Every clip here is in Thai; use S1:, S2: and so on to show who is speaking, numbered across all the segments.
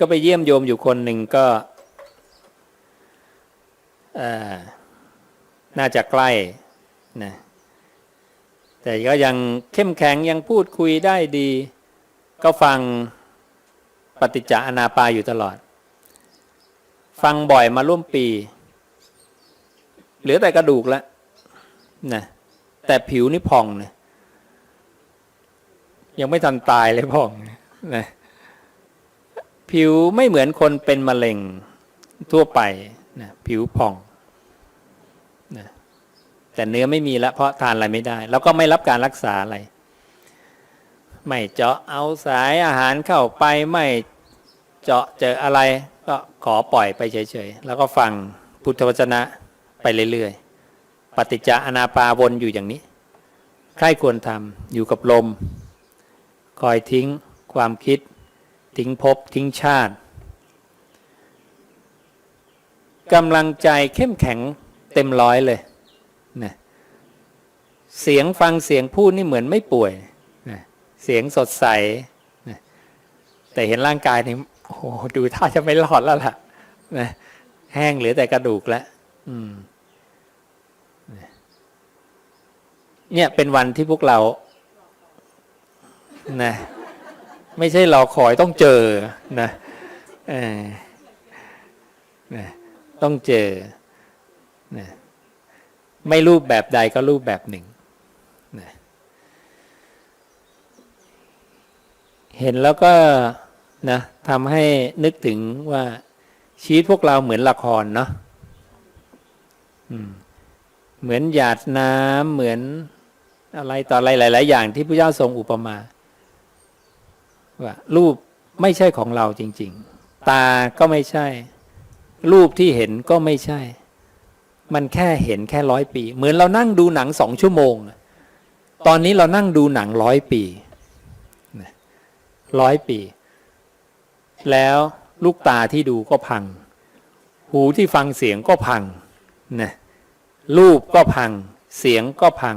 S1: ก็ไปเยี่ยมโยมอยู่คนหนึ่งก็น่าจะใกล้นะแต่ก็ยังเข้มแข็งยังพูดคุยได้ดี ก็ฟังปฏิจจานาปาอยู่ตลอด ฟังบ่อยมาร่วมปี เหลือแต่กระดูกแล้วนะแต่ผิวนี่พองนะยังไม่ทันตายเลยพองนะ ผิวไม่เหมือนคนเป็นมะเร็งทั่วไปนะผิวพองนะแต่เนื้อไม่มีแล้วเพราะทานอะไรไม่ได้ แล้วก็ไม่รับการรักษาอะไร ไม่เจาะเอาสายอาหารเข้าไปไม่เจาะเจออะไร ก็ขอปล่อยไปเฉยๆ แล้วก็ฟังพุทธวจนะไปเรื่อยๆ ปฏิจจานาปาวนอยู่อย่างนี้ใครควรทำอยู่กับลม คอยทิ้งความคิด ทิ้งภพทิ้งชาติกำลังใจเข้มแข็งเต็มร้อยเลยนะเสียงฟังเสียงพูดนี่เหมือนไม่ป่วยนะเสียงสดใสนะแต่เห็นร่างกายนี่โอ้โหดูท่าจะไม่รอดแล้วล่ะนะแห้งเหลือแต่กระดูกแล้วเนี่ยเป็นวันที่พวกเรานะ ไม่ใช่รอคอยต้องเจอนะต้องเจอนะไม่รูปแบบใดก็รูปแบบหนึ่งนะเห็นแล้วก็นะทำให้นึกถึงว่าชีวิตพวกเราเหมือนละครเนาะเหมือนหยาดน้ำเหมือนอะไรต่ออะไรหลาย ๆ อย่างที่พระเจ้าทรงอุปมา ว่ารูปไม่ใช่ของเราจริง ๆ ตาก็ไม่ใช่ รูปที่เห็นก็ไม่ใช่ มันแค่เห็นแค่ร้อยปี เหมือนเรานั่งดูหนังสองชั่วโมง ตอนนี้เรานั่งดูหนังร้อยปีร้อยปี แล้วลูกตาที่ดูก็พัง หูที่ฟังเสียงก็พังนะรูปก็พัง เสียงก็พัง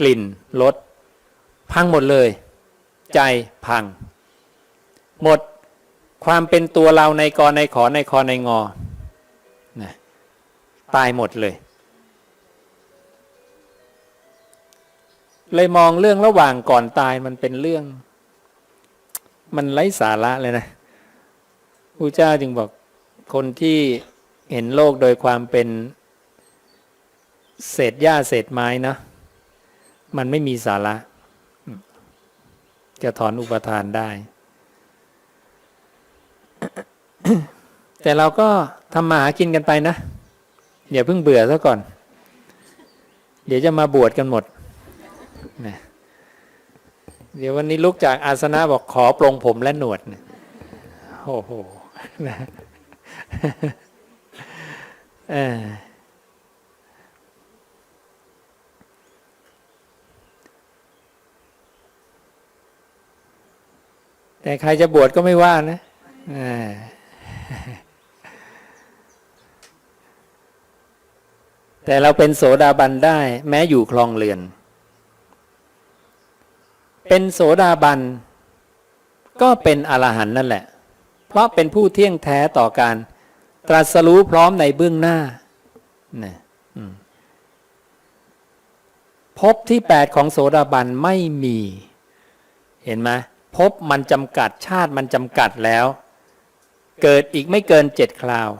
S1: กลิ่นรสพังหมดเลย ใจพัง หมดความเป็นตัวเราในกอในขอในคอในงอนะตายหมดเลย เลยมองเรื่องระหว่างก่อนตายมันเป็นเรื่อง มันไร้สาระเลยนะพระเจ้าจึงบอกคนที่เห็นโลกโดยความเป็นเศษหญ้าเศษไม้นะ มันไม่มีสาระ จะถอนอุปทานได้ แต่เราก็ทำมาหากินกันไปนะอย่าเพิ่งเบื่อซะก่อน เดี๋ยวจะมาบวชกันหมดนะเดี๋ยววันนี้ลุกจากอาสนะบอกขอปลงผมและหนวดนะโอ้โหนะเออ แต่ใครจะบวชก็ไม่ว่านะแต่เราเป็นโสดาบันได้ แม้อยู่คลองเรือน เป็นโสดาบัน ก็เป็นอรหันต์นั่นแหละ เพราะเป็นผู้เที่ยงแท้ต่อการ ตรัสรู้พร้อมในเบื้องหน้านะภพที่แปดของโสดาบันไม่มี เห็นไหม ภพมันจำกัดชาติมันจำกัดแล้ว เกิดอีกไม่เกินเจ็ดคราว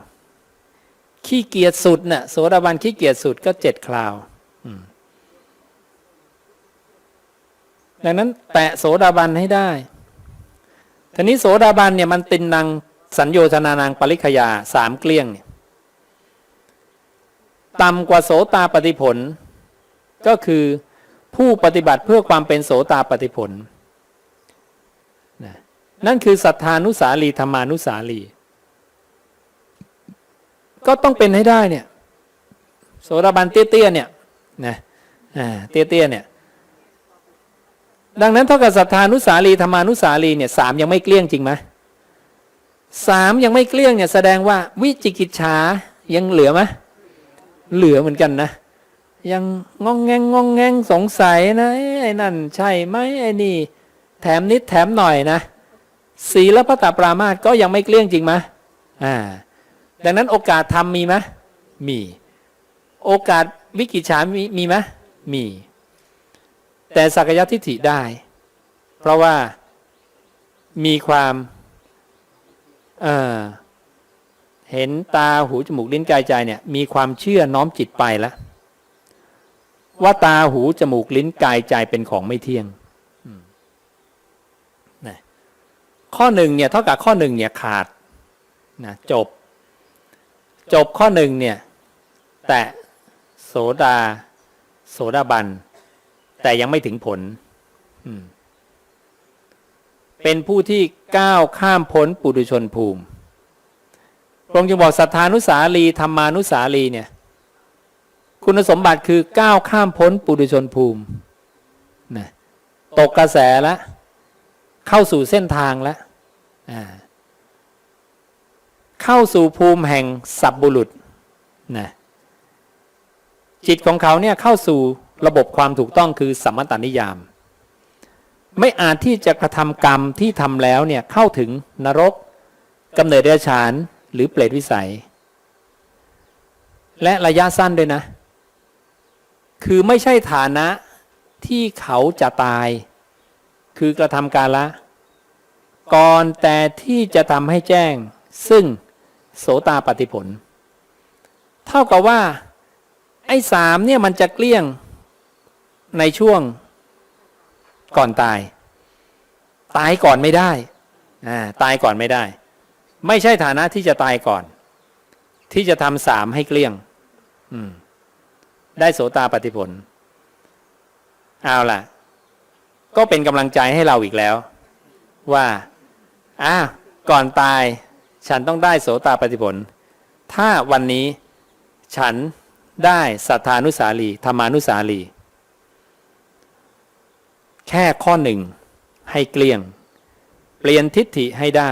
S1: ขี้เกียจสุดน่ะโสดาบันขี้เกียจสุดก็เจ็ดคราวดังนั้น แตะโสดาบันให้ได้ทีนี้โสดาบันเนี่ยมันตินนางสัญโยชนานางปริขยาสามเกลี้ยงเนี่ยต่ำกว่าโสตาปฏิผล ก็คือผู้ปฏิบัติเพื่อความเป็นโสตาปฏิผล นั่นคือศรัทธานุสาลีธรรมานุสาลี ก็ต้องเป็นให้ได้เนี่ย โสดาบันเตี้ยๆเนี่ยนะอ่าเตี้ยๆเนี่ย ดังนั้นเท่ากับศรัทธานุสาลีธรรมานุสาลีเนี่ยสามยังไม่เกลี้ยงจริงไหมสามยังไม่เกลี้ยงเนี่ยแสดงว่าวิจิกิจฉายังเหลือไหมเหลือเหมือนกันนะยังงองแงงงองแงงสงสัยนะไอ้นั่นใช่ไหมไอ้นี่ แถมนิดแถมหน่อยนะ ศีลพัตตปรามาสก็ยังไม่เกลี้ยงจริงไหมอ่า ดังนั้นโอกาสทำมีไหมมี โอกาสวิกิจฉามีมีไหมมี แต่สักยทิฏฐิได้ เพราะว่ามีความเอ่อเห็นตาหูจมูกลิ้นกายใจเนี่ย มีความเชื่อน้อมจิตไปแล้วว่าตาหูจมูกลิ้นกายใจเป็นของไม่เที่ยงอืมนะ ข้อหนึ่งเนี่ยเท่ากับข้อหนึ่งเนี่ยขาดนะจบ จบข้อหนึ่งเนี่ยแต่โสดา โสดาบัน แต่ยังไม่ถึงผล เป็นผู้ที่ก้าวข้ามพ้นปุถุชนภูมิพระองค์จึงบอกสัทธานุสาลีธรรมานุสาลีเนี่ย คุณสมบัติคือก้าวข้ามพ้นปุถุชนภูมินะตกกระแสแล้วเข้าสู่เส้นทางแล้ว เข้าสู่ภูมิแห่งสับบุรุษนะจิตของเขาเนี่ยเข้าสู่ระบบความถูกต้องคือสัมมตานิยาม ไม่อาจที่จะกระทำกรรมที่ทำแล้วเนี่ยเข้าถึงนรกกำเนิดเดรัจฉานหรือเปรตวิสัย และระยะสั้นด้วยนะ คือไม่ใช่ฐานะที่เขาจะตาย คือกระทำการละ ก่อนแต่ที่จะทำให้แจ้ง ซึ่งโสตาปฏิผล เท่ากับว่า ไอ้สามเนี่ยมันจะเกลี้ยงในช่วงก่อนตาย ตายก่อนไม่ได้อ่าตายก่อนไม่ได้ ไม่ใช่ฐานะที่จะตายก่อน ที่จะทำสามให้เกลี้ยงอืมได้โสตาปฏิผล เอาล่ะ ก็เป็นกำลังใจให้เราอีกแล้ว ว่า อ่าก่อนตายฉันต้องได้โสตาปฏิผล ถ้าวันนี้ฉันได้สัทธานุสาลีธรรมานุสาลี แค่ข้อหนึ่งให้เกลี้ยง เปลี่ยนทิฏฐิให้ได้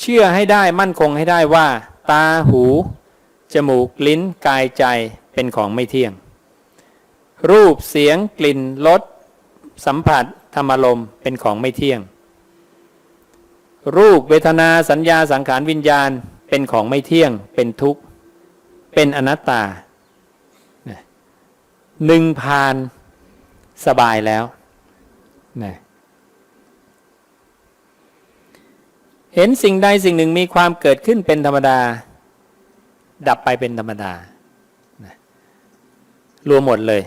S1: เชื่อให้ได้มั่นคงให้ได้ว่า ตาหู จมูกลิ้นกายใจเป็นของไม่เที่ยง รูปเสียงกลิ่นรสสัมผัสธรรมลมเป็นของไม่เที่ยง รูปเวทนาสัญญาสังขารวิญญาณเป็นของไม่เที่ยง เป็นทุกข์ เป็นอนัตตาหนึ่งพานสบายแล้วนะเห็นสิ่งใดสิ่งหนึ่งมีความเกิดขึ้นเป็นธรรมดา ดับไปเป็นธรรมดานะรวมหมดเลย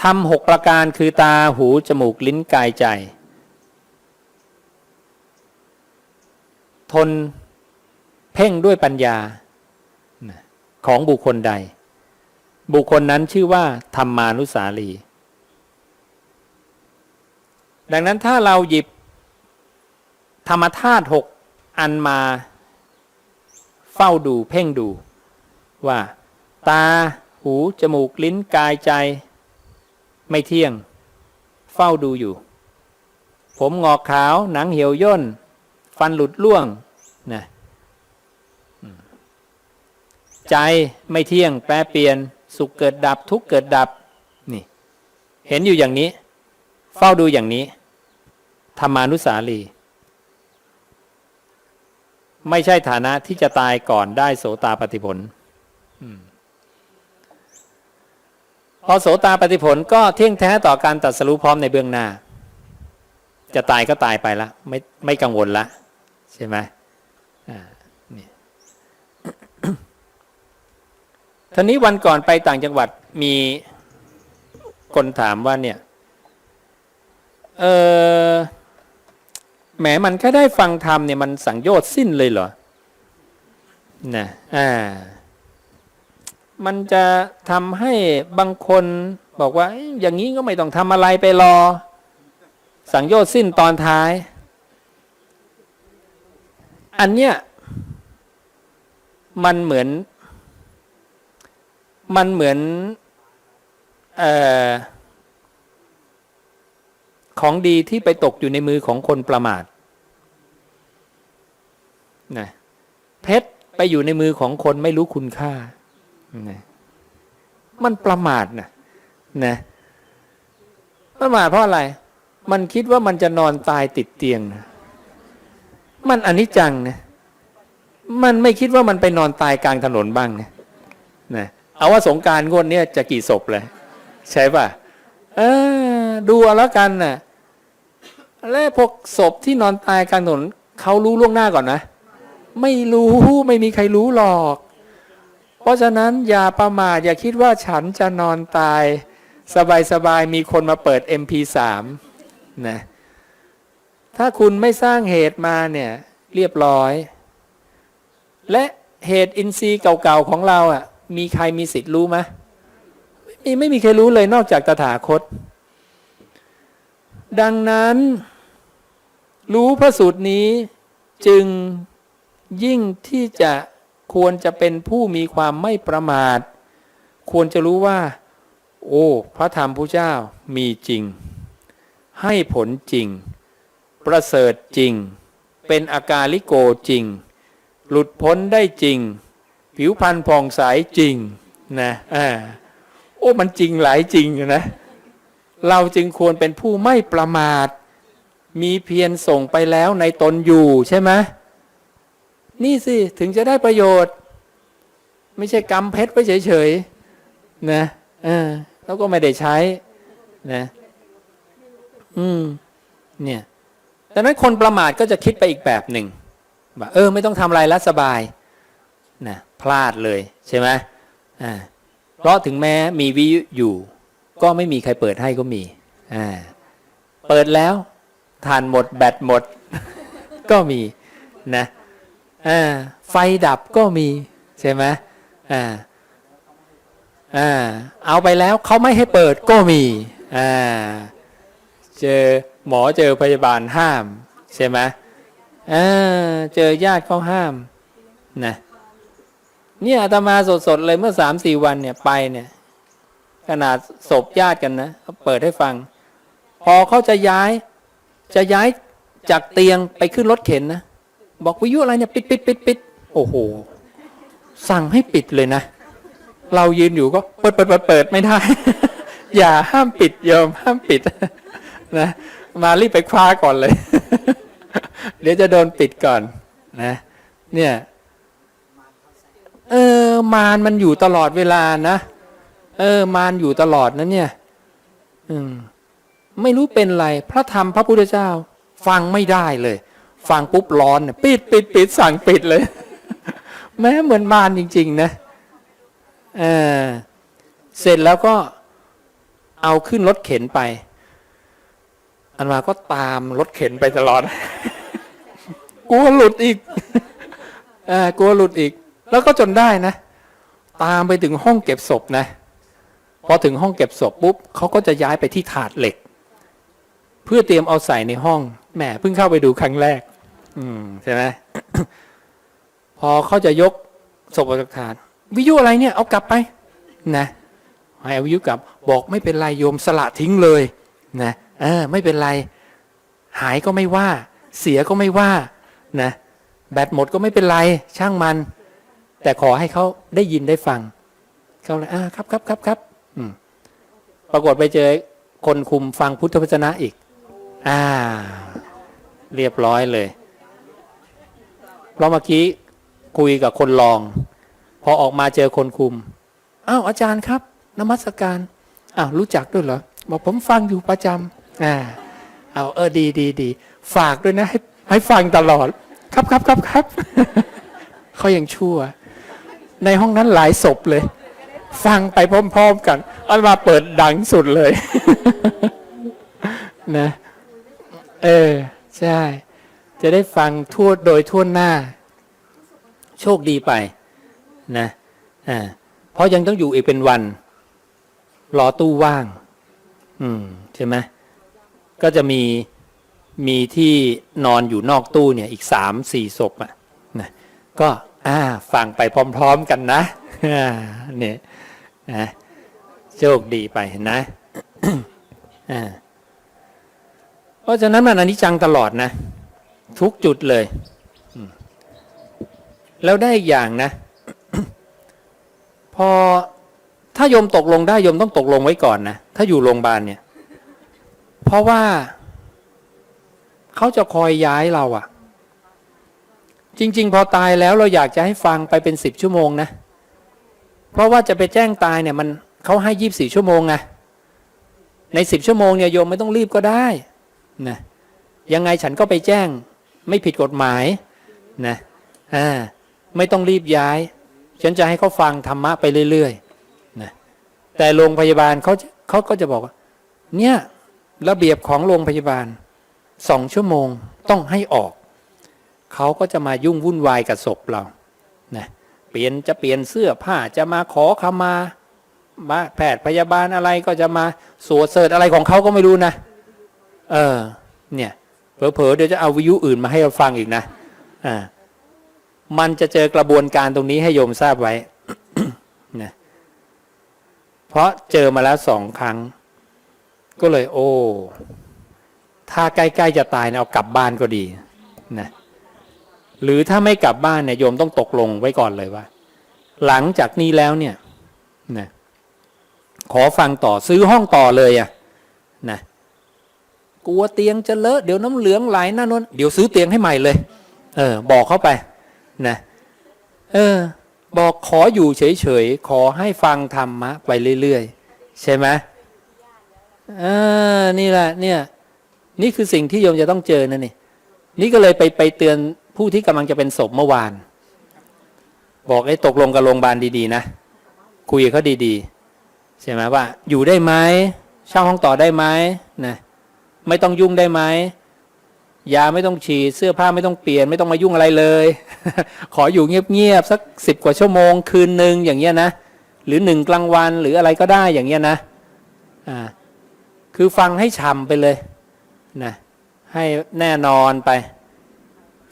S1: ทำหกประการคือตาหู จมูก ลิ้นกายใจ ทนเพ่งด้วยปัญญาของบุคคลใด บุคคลนั้นชื่อว่าธรรมานุสาลี ดังนั้นถ้าเราหยิบธรรมธาตุหกอันมาเฝ้าดูเพ่งดูว่า ตาหู จมูกลิ้นกายใจ ไม่เที่ยง เฝ้าดูอยู่ ผมงอกขาวหนังเหี่ยวย่น ฟันหลุดล่วงนะใจไม่เที่ยงแปรเปลี่ยน สุขเกิดดับทุกเกิดดับนี่ เห็นอยู่อย่างนี้ เฝ้าดูอย่างนี้ธรรมานุสาลี ไม่ใช่ฐานะที่จะตายก่อนได้โสตาปฏิผลพอโสตาปฏิผลก็เที่ยงแท้ต่อการตัดสรู้พร้อมในเบื้องหน้า จะตายก็ตายไปละ ไม่ไม่กังวลละ ใช่ไหมอ่านี่ท่านี้วันก่อนไปต่างจังหวัดมีคนถามว่าเนี่ย เออแหมมันแค่ได้ฟังธรรมเนี่ยมันสังโยชน์สิ้นเลยเหรอนะอ่า มันจะทำให้บางคนบอกว่า อยอย่างนี้ก็ไม่ต้องทำอะไรไปรอ สังโยชน์สิ้นตอนท้าย อันเนี้ยมันเหมือน มันเหมือนอของดีที่ไปตกอยู่ในมือของคนประมาทนะเพชรไปอยู่ในมือของคนไม่รู้คุณค่านะมันประมาทนะนะประมาทเพราะอะไร มันคิดว่ามันจะนอนตายติดเตียงนะ มันอนิจจังนะมันไม่คิดว่ามันไปนอนตายกลางถนนบ้างนะนะเอาว่าสงการงวดเนี้ยจะกี่ศพเลยใช่ป่ะเออดูเอาแล้วกันนะแล้วพวกศพที่นอนตายกลางถนนเขารู้ล่วงหน้าก่อนนะ ไม่รู้ไม่มีใครรู้หรอก เพราะฉะนั้นอย่าประมาทอย่าคิดว่าฉันจะนอนตาย สบายๆมีคนมาเปิด MP3 นะ ถ้าคุณไม่สร้างเหตุมาเนี่ยเรียบร้อย และเหตุอินทรีย์เก่าๆของเราอะ มีใครมีสิทธิ์รู้ไหมไม่มีไม่มีใครรู้เลยนอกจากตถาคต ดังนั้น รู้พระสูตรนี้จึงยิ่งที่จะควรจะเป็นผู้มีความไม่ประมาท ควรจะรู้ว่า โอ้ พระธรรมพระเจ้ามีจริง ให้ผลจริง ประเสริฐจริง เป็นอาการลิโกจริง หลุดพ้นได้จริง ผิวพรรณผ่องใสจริงนะอ่าโอ้มันจริงหลายจริงนะ เราจึงควรเป็นผู้ไม่ประมาท มีเพียรส่งไปแล้วในตนอยู่ใช่ไหมนี่สิ ถึงจะได้ประโยชน์ ไม่ใช่กำเพชรไปเฉยๆนะเออแล้วก็ไม่ได้ใช้นะ อืม เนี่ย ดังนั้นคนประมาทก็จะคิดไปอีกแบบหนึ่งว่าเออไม่ต้องทำอะไรแล้วสบายนะพลาดเลยใช่ไหมอ่าเพราะถึงแม้มีวิยุอยู่ ก็ไม่มีใครเปิดให้ก็มีอ่าเปิดแล้วทานหมดแบตหมด ก็มีนะอ่าไฟดับก็มีใช่ไหมอ่าอ่าเอาไปแล้วเขาไม่ให้เปิดก็มีอ่าเจอ หมอเจอพยาบาลห้าม ใช่ไหมอ่าเจอญาติเขาห้ามนะเนี่ยอาตมาสดๆเลยเมื่อสามสี่วันเนี่ยไปเนี่ย ขนาดศพญาติกันนะเขาเปิดให้ฟัง พอเขาจะย้าย จะย้ายจากเตียงไปขึ้นรถเข็นนะบอกวิทยุอะไรเนี่ยปิดปิดปิดปิดโอ้โหสั่งให้ปิดเลยนะ เรายืนอยู่ก็เปิดเปิดเปิดเปิดไม่ได้ อย่าห้ามปิดโยมห้ามปิดนะ มารีบไปคว้าก่อนเลย เดี๋ยวจะโดนปิดก่อนนะ เนี่ย เออ มารมันอยู่ตลอดเวลานะ เออ มารอยู่ตลอดนะเนี่ย อืม ไม่รู้เป็นไร พระธรรมพระพุทธเจ้า ฟังไม่ได้เลย ฟังปุ๊บร้อนปิดปิดปิดสั่งปิดเลย แม้เหมือนมารจริง ๆ นะเออเสร็จแล้วก็เอาขึ้นรถเข็นไป อันมาก็ตามรถเข็นไปตลอด กลัวหลุดอีกอกลัวหลุดอีก แล้วก็จนได้นะ ตามไปถึงห้องเก็บศพนะ พอถึงห้องเก็บศพปุ๊บเขาก็จะย้ายไปที่ถาดเหล็ก เพื่อเตรียมเอาใส่ในห้องแหมเพิ่งเข้าไปดูครั้งแรก อืมใช่ไหมพอเขาจะยกศพออกจากถาดวิยุอะไรเนี่ยเอากลับไป นะให้อาวิยุกลับบอกไม่เป็นไรโยมสละทิ้งเลย นะ เออไม่เป็นไร หายก็ไม่ว่า เสียก็ไม่ว่านะแบตหมดก็ไม่เป็นไรช่างมัน แต่ขอให้เขาได้ยินได้ฟังเขาเลยอ่าครับครับครับครับปรากฏไปเจอคนคุมฟังพุทธวจนะอีก อ่า เรียบร้อยเลยเพราะเมื่อกี้คุยกับคนลอง พอออกมาเจอคนคุมอ้าวอาจารย์ครับนมัสการอ้าวรู้จักด้วยเหรอบอกผมฟังอยู่ประจำ อ่าเอาเออดีดีดีฝากด้วยนะ ให้ให้ฟังตลอด ครับครับครับครับเขายังชั่ว ในห้องนั้นหลายศพเลย ฟังไปพร้อม ๆ กันอันมาเปิดดังสุดเลย นะ เออ ใช่ จะได้ฟังทั่วโดยทั่วหน้า โชคดีไป นะอ่าเพราะยังต้องอยู่อีกเป็นวัน รอตู้ว่าง อืม ใช่ไหม ก็จะมีมีที่นอนอยู่นอกตู้เนี่ยอีกสามสี่ศพอะนะก็อ่าฟังไปพร้อมๆกันนะอ่าเนี่ยนะโชคดีไปนะอ่าเพราะฉะนั้นมันอนิจจังตลอดนะ ทุกจุดเลย แล้วได้อีกอย่างนะ พอถ้าโยมตกลงได้โยมต้องตกลงไว้ก่อนนะ ถ้าอยู่โรงพยาบาลเนี่ย เพราะว่าเขาจะคอยย้ายเราอะจริง ๆ พอตายแล้วเราอยากจะให้ฟังไปเป็นสิบชั่วโมงนะ เพราะว่าจะไปแจ้งตายเนี่ย มันเขาให้ยี่บสี่ชั่วโมงไงในสิบชั่วโมงเนี่ยโยมไม่ต้องรีบก็ได้นะยังไงฉันก็ไปแจ้ง ไม่ผิดกฎหมายนะอ่าไม่ต้องรีบย้าย ฉันจะให้เขาฟังธรรมะไปเรื่อยๆนะแต่โรงพยาบาลเขาเขาก็จะบอกว่า เนี่ย ระเบียบของโรงพยาบาลสองชั่วโมงต้องให้ออก เขาก็จะมายุ่งวุ่นวายกับศพเรานะเปลี่ยนจะเปลี่ยนเสื้อผ้าจะมาขอขมามาแพทย์พยาบาลอะไรก็จะมาสวดเสิร์ตอะไรของเขาก็ไม่รู้นะ เออ เนี่ยเผลอๆเดี๋ยวจะเอาวิยุอื่นมาให้เราฟังอีกนะอ่ามันจะเจอกระบวนการตรงนี้ให้โยมทราบไว้นะเพราะเจอมาแล้วสองครั้ง ก็เลย โอ้ ถ้าใกล้ๆจะตายนะเอากลับบ้านก็ดีนะหรือถ้าไม่กลับบ้านเนี่ยโยมต้องตกลงไว้ก่อนเลยว่า หลังจากนี้แล้วเนี่ยนะขอฟังต่อซื้อห้องต่อเลยอะนะกลัวเตียงจะเลอะเดี๋ยวน้ำเหลืองไหลหน้านนเดี๋ยวซื้อเตียงให้ใหม่เลย เออ บอกเข้าไปนะเออ บอกขออยู่เฉยๆขอให้ฟังธรรมะไปเรื่อยๆใช่ไหม อนี่แหละเนี่ย นี่คือสิ่งที่โยมจะต้องเจอนั่นนี่นี่ก็เลยไปไปเตือนผู้ที่กำลังจะเป็นศพเมื่อวาน บอกไอ้ตกลงกับโรงพยาบาลดีๆนะคุยเขาดีๆใช่ไหมว่า อยู่ได้ไหมเช่าห้องต่อได้ไหมนะไม่ต้องยุ่งได้ไหมยาไม่ต้องฉีดเสื้อผ้าไม่ต้องเปลี่ยน ไม่ต้องมายุ่งอะไรเลย ขออยู่เงียบๆสักสิบกว่าชั่วโมง คืนหนึ่งอย่างเงี้ยนะหรือหนึ่งกลางวันหรืออะไรก็ได้อย่างเงี้ยนะอ่า คือฟังให้ฉ่ำไปเลยนะให้แน่นอนไป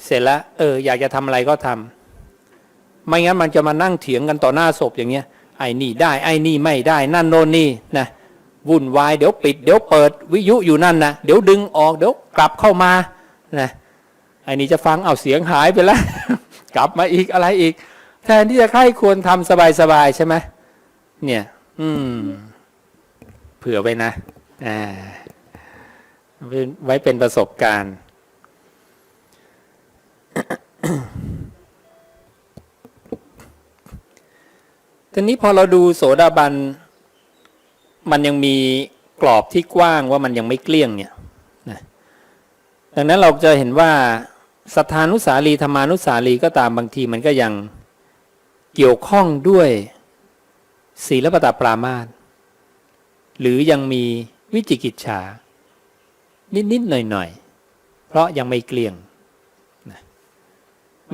S1: เสร็จแล้วเออ อยากจะทำอะไรก็ทำไม่งั้นมันจะมานั่งเถียงกันต่อหน้าศพอย่างเงี้ยไอ้นี่ได้ไอ้นี่ไม่ได้ นั่นโน่นนี่นะวุ่นวายเดี๋ยวปิด เดี๋ยวเปิดวิยุอยู่นั่นนะเดี๋ยวดึงออก เดี๋ยวกลับเข้ามานะไอ้นี่จะฟังเอาเสียงหายไปแล้ว กลับมาอีกอะไรอีก แทนที่จะใครควรทำสบายๆใช่ไหมเนี่ย อืม เผื่อไว้นะ ไว้เป็นประสบการณ์ ทีนี้พอเราดูโสดาบัน มันยังมีกรอบที่กว้างว่ามันยังไม่เกลี้ยงเนี่ยนะดังนั้นเราจะเห็นว่าสัทธานุสาลีธรรมานุสาลีก็ตามบางทีมันก็ยังเกี่ยวข้องด้วยศีลปตปรามาสหรือยังมี วิจิกิจฉา นิดๆหน่อยๆ เพราะยังไม่เกลี้ยงนะ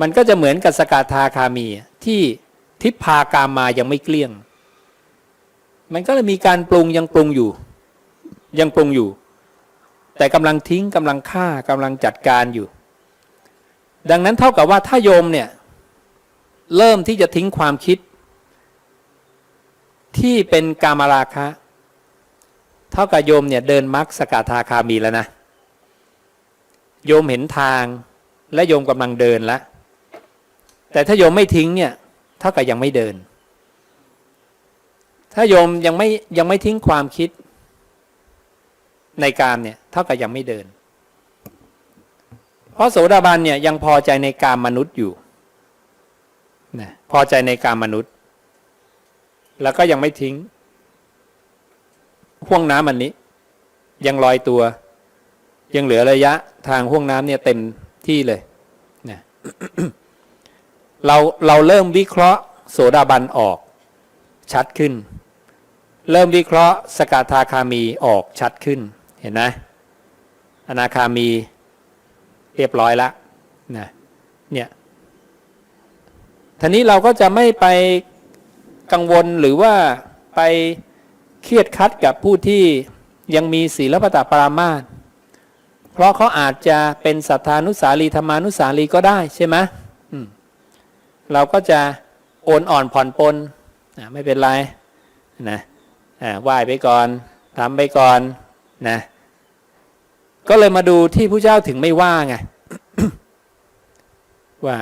S1: มันก็จะเหมือนกับสกาธาคามีที่ทิพพากามายังไม่เกลี้ยง มันก็เลยมีการปรุงยังปรุงอยู่ ยังปรุงอยู่ แต่กำลังทิ้งกำลังฆ่ากำลังจัดการอยู่ ดังนั้นเท่ากับว่าถ้าโยมเนี่ยเริ่มที่จะทิ้งความคิด ที่เป็นกามราคะ เท่ากับโยมเนี่ยเดินมรรคสกทาคามีแล้วนะโยมเห็นทางและโยมกำลังเดินแล้วแต่ถ้าโยมไม่ทิ้งเนี่ยเท่ากับยังไม่เดิน ถ้าโยมยังไม่ยังไม่ทิ้งความคิดในการเนี่ยเท่ากับยังไม่เดิน เพราะโสดาบันเนี่ยยังพอใจในการมนุษย์อยู่นะพอใจในการมนุษย์ แล้วก็ยังไม่ทิ้ง ห่วงน้ำอันนี้ ยังลอยตัว ยังเหลือระยะทางห่วงน้ำเนี่ยเต็มที่เลยนะเราเราเริ่มวิเคราะห์โสดาบันออก ชัดขึ้น เริ่มวิเคราะห์สกทาคามีออกชัดขึ้น เห็นไหมอนาคามีเรียบร้อยละนะเนี่ยทีนี้เราก็จะไม่ไปกังวลหรือว่าไป เครียดคัดกับผู้ที่ยังมีศีลปตปรามาสเพราะเขาอาจจะเป็นสัทธานุสาลีธรรมานุสาลีก็ได้ใช่ไหมมเราก็จะโอนอ่อนผ่อนปลนไม่เป็นไรนะไหว้ไปก่อนทำไปก่อนนะก็เลยมาดูที่ผู้เจ้าถึงไม่ว่าไงว่า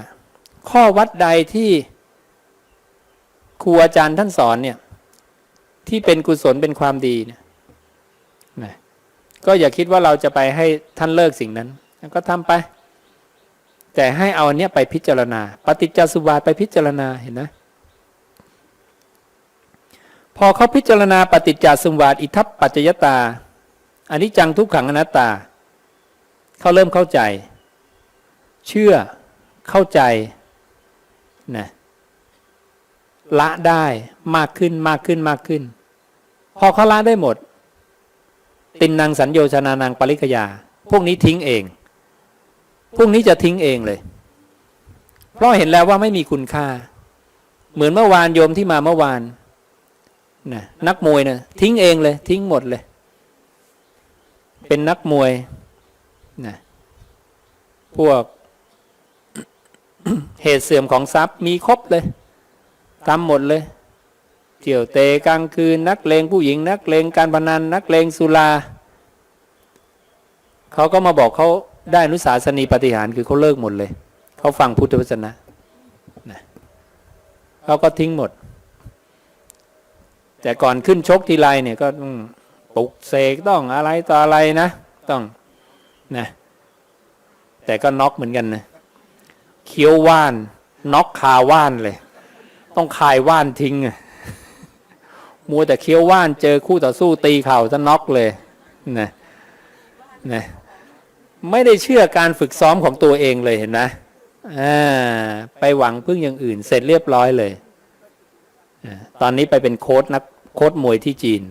S1: ข้อวัดใดที่ครูอาจารย์ท่านสอนเนี่ย ที่เป็นกุศลเป็นความดีเนี่ยนะก็อย่าคิดว่าเราจะไปให้ท่านเลิกสิ่งนั้น ก็ทำไป แต่ให้เอาอันเนี้ยไปพิจารณา ปฏิจจสุบาทไปพิจารณาเห็นนะ พอเขาพิจารณาปฏิจจสุบาทอิทัปปัจจยตาอันนี้จังทุกขังอนัตตา เขาเริ่มเข้าใจ เชื่อเข้าใจนะ ละได้มากขึ้นมากขึ้นมากขึ้น พอเขาละได้หมด ตินนางสัญโยชนานังปริคยา พวกนี้ทิ้งเอง พวกนี้จะทิ้งเองเลย เพราะเห็นแล้วว่าไม่มีคุณค่า เหมือนเมื่อวานโยมที่มาเมื่อวานนะนักมวยนะทิ้งเองเลย ทิ้งหมดเลย เป็นนักมวยนะพวกเหตุเสื่อมของทรัพย์มีครบเลย ทำหมดเลย เที่ยวเตะกลางคืนนักเลงผู้หญิง นักเลงการพนันนักเลงสุราเขาก็มาบอกเขาได้อนุสาสนีปฏิหารคือเขาเลิกหมดเลยเขาฟังพุทธวจนะนะเขาก็ทิ้งหมด แต่ก่อนขึ้นชกทีไรเนี่ยก็ต้องปลุกเสกต้องอะไรต่ออะไรนะ ต้องนะแต่ก็น็อกเหมือนกันนะเคี้ยวว่านน็อกคาว่านเลย ต้องคายว่านทิ้งมัวแต่เคี้ยวว่านเจอคู่ต่อสู้ตีเข่าจะน็อกเลยนะนะไม่ได้เชื่อการฝึกซ้อมของตัวเองเลยเห็นไหมอ่าไปหวังพึ่งอย่างอื่น เสร็จเรียบร้อยเลยตอนนี้ไปเป็นโค้ดนักโค้ดมวยที่จีน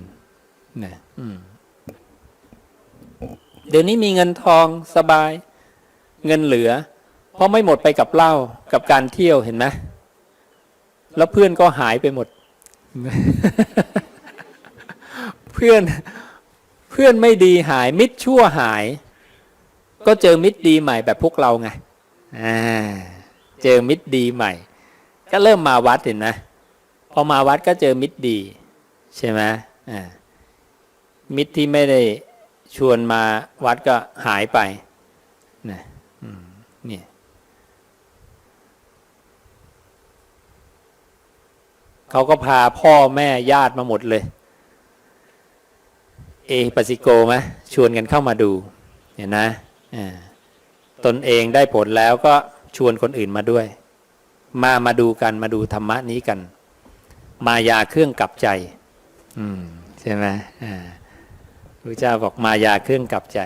S1: นะเดี๋ยวนี้มีเงินทองสบาย เงินเหลือ เพราะไม่หมดไปกับเหล้ากับการเที่ยวเห็นไหม แล้วเพื่อนก็หายไปหมด เพื่อนเพื่อนไม่ดีหาย มิตรชั่วหาย ก็เจอมิตรดีใหม่แบบพวกเราไงอ่าเจอมิตรดีใหม่ ก็เริ่มมาวัดเห็นนะพอมาวัดก็เจอมิตรดี ใช่ไหมอ่ามิตรที่ไม่ได้ชวนมาวัดก็หายไปนะอืมเนี่ เขาก็พาพ่อแม่ญาติมาหมดเลย เอปสิโกไหมชวนกันเข้ามาดู เห็นนะตนเองได้ผลแล้วก็ชวนคนอื่นมาด้วย มามาดูกันมาดูธรรมะนี้กัน มายาเครื่องกลับใจ อืมใช่ไหมพระเจ้าบอกมายาเครื่องกลับใจ